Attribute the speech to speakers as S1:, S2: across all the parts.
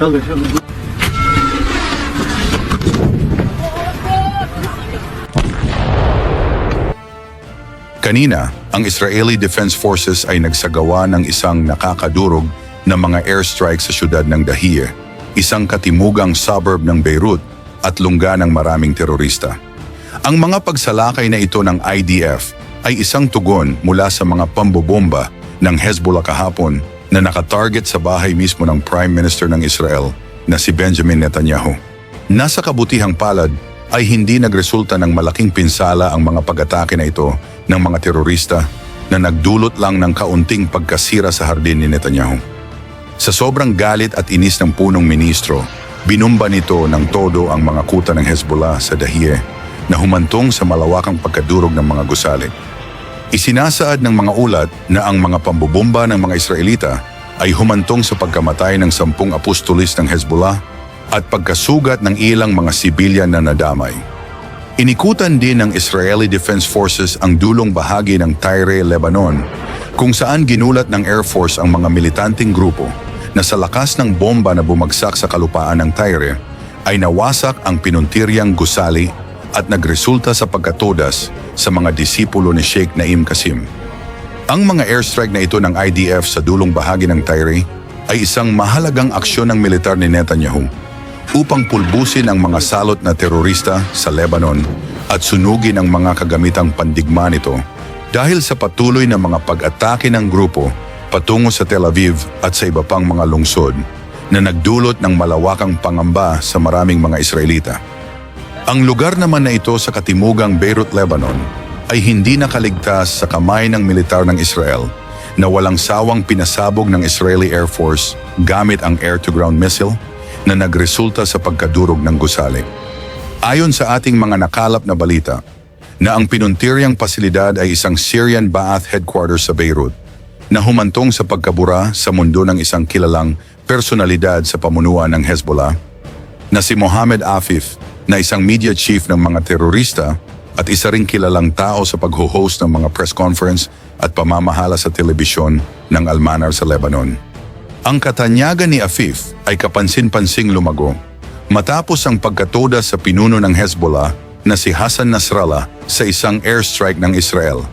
S1: Çalın çalın
S2: Kanina, ang Israeli Defense Forces ay nagsagawa ng isang nakakadurog na mga airstrike sa syudad ng Dahiyeh, isang katimugang suburb ng Beirut at lungga ng maraming terorista. Ang mga pagsalakay na ito ng IDF ay isang tugon mula sa mga pambobomba ng Hezbollah kahapon na nakatarget sa bahay mismo ng Prime Minister ng Israel na si Benjamin Netanyahu. Nasa kabutihang palad ay hindi nagresulta ng malaking pinsala ang mga pag-atake na ito ng mga terorista na nagdulot lang ng kaunting pagkasira sa hardin ni Netanyahu. Sa sobrang galit at inis ng punong ministro, binumba nito ng todo ang mga kuta ng Hezbollah sa Dahiyeh na humantong sa malawakang pagkadurog ng mga gusali. Isinasaad ng mga ulat na ang mga pambubomba ng mga Israelita ay humantong sa pagkamatay ng sampung apostolis ng Hezbollah at pagkasugat ng ilang mga sibilyan na nadamay. Inikutan din ng Israeli Defense Forces ang dulong bahagi ng Tyre, Lebanon, kung saan ginulat ng Air Force ang mga militanteng grupo na sa lakas ng bomba na bumagsak sa kalupaan ng Tyre ay nawasak ang pinuntiryang gusali at nagresulta sa pagkatodas sa mga disipulo ni Sheikh Naim Qasim. Ang mga airstrike na ito ng IDF sa dulong bahagi ng Tyre ay isang mahalagang aksyon ng militar ni Netanyahu upang pulbusin ang mga salot na terorista sa Lebanon at sunugin ang mga kagamitang pandigma nito dahil sa patuloy na mga pag-atake ng grupo patungo sa Tel Aviv at sa iba pang mga lungsod na nagdulot ng malawakang pangamba sa maraming mga Israelita. Ang lugar naman na ito sa katimugang Beirut, Lebanon ay hindi nakaligtas sa kamay ng militar ng Israel na walang sawang pinasabog ng Israeli Air Force gamit ang air-to-ground missile na nagresulta sa pagkadurog ng gusali. Ayon sa ating mga nakalap na balita, na ang pinuntiryang pasilidad ay isang Syrian Ba'ath headquarters sa Beirut na humantong sa pagkabura sa mundo ng isang kilalang personalidad sa pamunuan ng Hezbollah na si Mohammed Afif na isang media chief ng mga terorista at isa ring kilalang tao sa pagho-host ng mga press conference at pamamahala sa telebisyon ng Almanar sa Lebanon. Ang katanyagan ni Afif ay kapansin-pansing lumago matapos ang pagkatoda sa pinuno ng Hezbollah na si Hassan Nasrallah sa isang airstrike ng Israel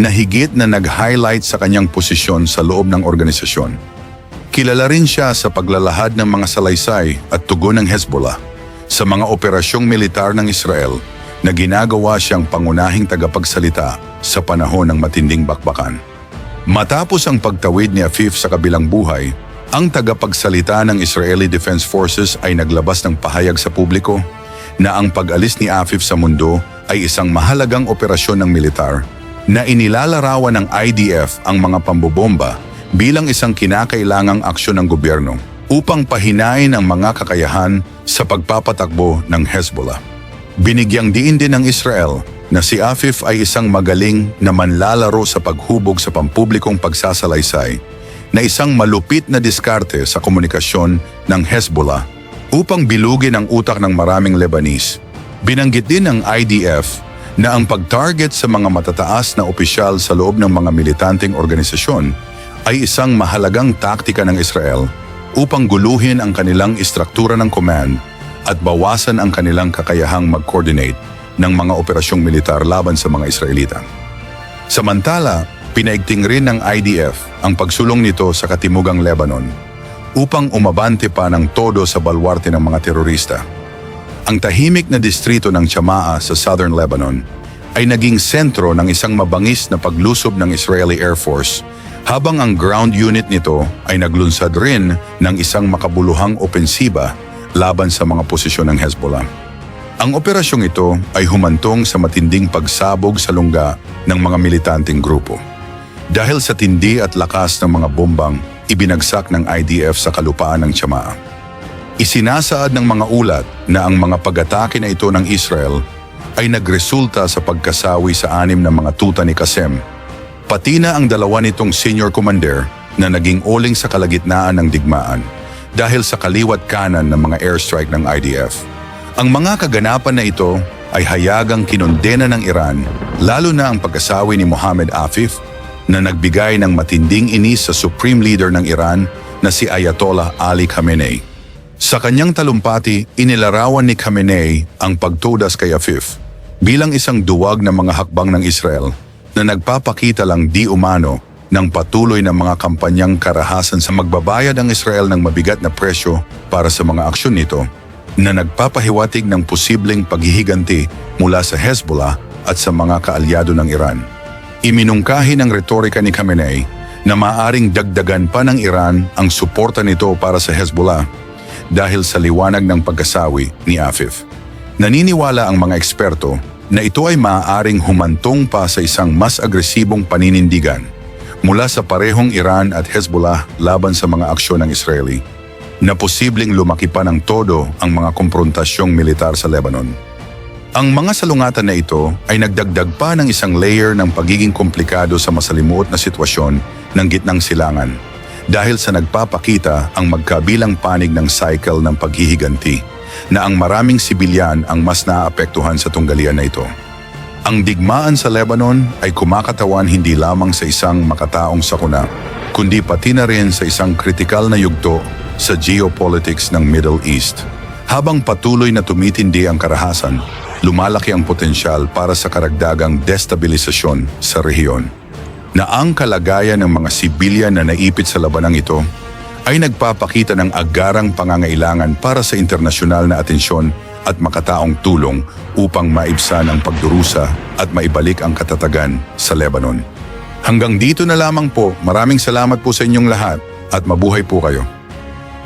S2: na higit na nag-highlight sa kanyang posisyon sa loob ng organisasyon. Kilala rin siya sa paglalahad ng mga salaysay at tugon ng Hezbollah sa mga operasyong militar ng Israel na ginagawa siyang pangunahing tagapagsalita sa panahon ng matinding bakbakan. Matapos ang pagtawid ni Afif sa kabilang buhay, ang tagapagsalita ng Israeli Defense Forces ay naglabas ng pahayag sa publiko na ang pag-alis ni Afif sa mundo ay isang mahalagang operasyon ng militar na inilalarawan ng IDF ang mga pambobomba bilang isang kinakailangang aksyon ng gobyerno upang pahinain ang mga kakayahan sa pagpapatakbo ng Hezbollah. Binigyang diin din ng Israel na si Afif ay isang magaling na manlalaro sa paghubog sa pampublikong pagsasalaysay na isang malupit na diskarte sa komunikasyon ng Hezbollah upang bilugin ang utak ng maraming Lebanese. Binanggit din ng IDF na ang pag-target sa mga matataas na opisyal sa loob ng mga militanteng organisasyon ay isang mahalagang taktika ng Israel upang guluhin ang kanilang istruktura ng command at bawasan ang kanilang kakayahang mag-coordinate ng mga operasyong militar laban sa mga Israelita. Samantala, pinaigting rin ng IDF ang pagsulong nito sa katimugang Lebanon upang umabante pa ng todo sa balwarte ng mga terorista. Ang tahimik na distrito ng Chamaa sa southern Lebanon ay naging sentro ng isang mabangis na paglusob ng Israeli Air Force habang ang ground unit nito ay naglunsad rin ng isang makabuluhang opensiba laban sa mga posisyon ng Hezbollah. Ang operasyong ito ay humantong sa matinding pagsabog sa lungga ng mga militanteng grupo. Dahil sa tindi at lakas ng mga bombang ibinagsak ng IDF sa kalupaan ng Chamaa. Isinasaad ng mga ulat na ang mga pag-atake na ito ng Israel ay nagresulta sa pagkasawi sa anim na mga tuta ni Qasem, pati na ang dalawa nitong senior commander na naging uling sa kalagitnaan ng digmaan dahil sa kaliwat kanan ng mga airstrike ng IDF. Ang mga kaganapan na ito ay hayagang kinondena ng Iran, lalo na ang pagkasawi ni Mohammed Afif na nagbigay ng matinding inis sa Supreme Leader ng Iran na si Ayatollah Ali Khamenei. Sa kanyang talumpati, inilarawan ni Khamenei ang pagtudas kay Afif bilang isang duwag ng mga hakbang ng Israel na nagpapakita lang di umano ng patuloy na mga kampanyang karahasan sa magbabayad ang Israel ng mabigat na presyo para sa mga aksyon nito na nagpapahiwatig ng posibleng paghihiganti mula sa Hezbollah at sa mga kaalyado ng Iran. Iminungkahi ng retorika ni Khamenei na maaring dagdagan pa ng Iran ang suporta nito para sa Hezbollah dahil sa liwanag ng pagkasawi ni Afif. Naniniwala ang mga eksperto na ito ay maaaring humantong pa sa isang mas agresibong paninindigan mula sa parehong Iran at Hezbollah laban sa mga aksyon ng Israeli na posibleng lumaki pa ng todo ang mga komprontasyong militar sa Lebanon. Ang mga salungatan na ito ay nagdagdag pa ng isang layer ng pagiging komplikado sa masalimuot na sitwasyon ng gitnang silangan dahil sa nagpapakita ang magkabilang panig ng cycle ng paghihiganti na ang maraming sibilyan ang mas naaapektuhan sa tunggalian na ito. Ang digmaan sa Lebanon ay kumakatawan hindi lamang sa isang makataong sakuna, kundi pati na rin sa isang kritikal na yugto sa geopolitics ng Middle East. Habang patuloy na tumitindi ang karahasan, lumalaki ang potensyal para sa karagdagang destabilisasyon sa rehiyon. Na ang kalagayan ng mga sibilyan na naipit sa labanang ito ay nagpapakita ng agarang pangangailangan para sa internasyonal na atensyon at makataong tulong upang maibsan ang pagdurusa at maibalik ang katatagan sa Lebanon. Hanggang dito na lamang po, maraming salamat po sa inyong lahat at mabuhay po kayo.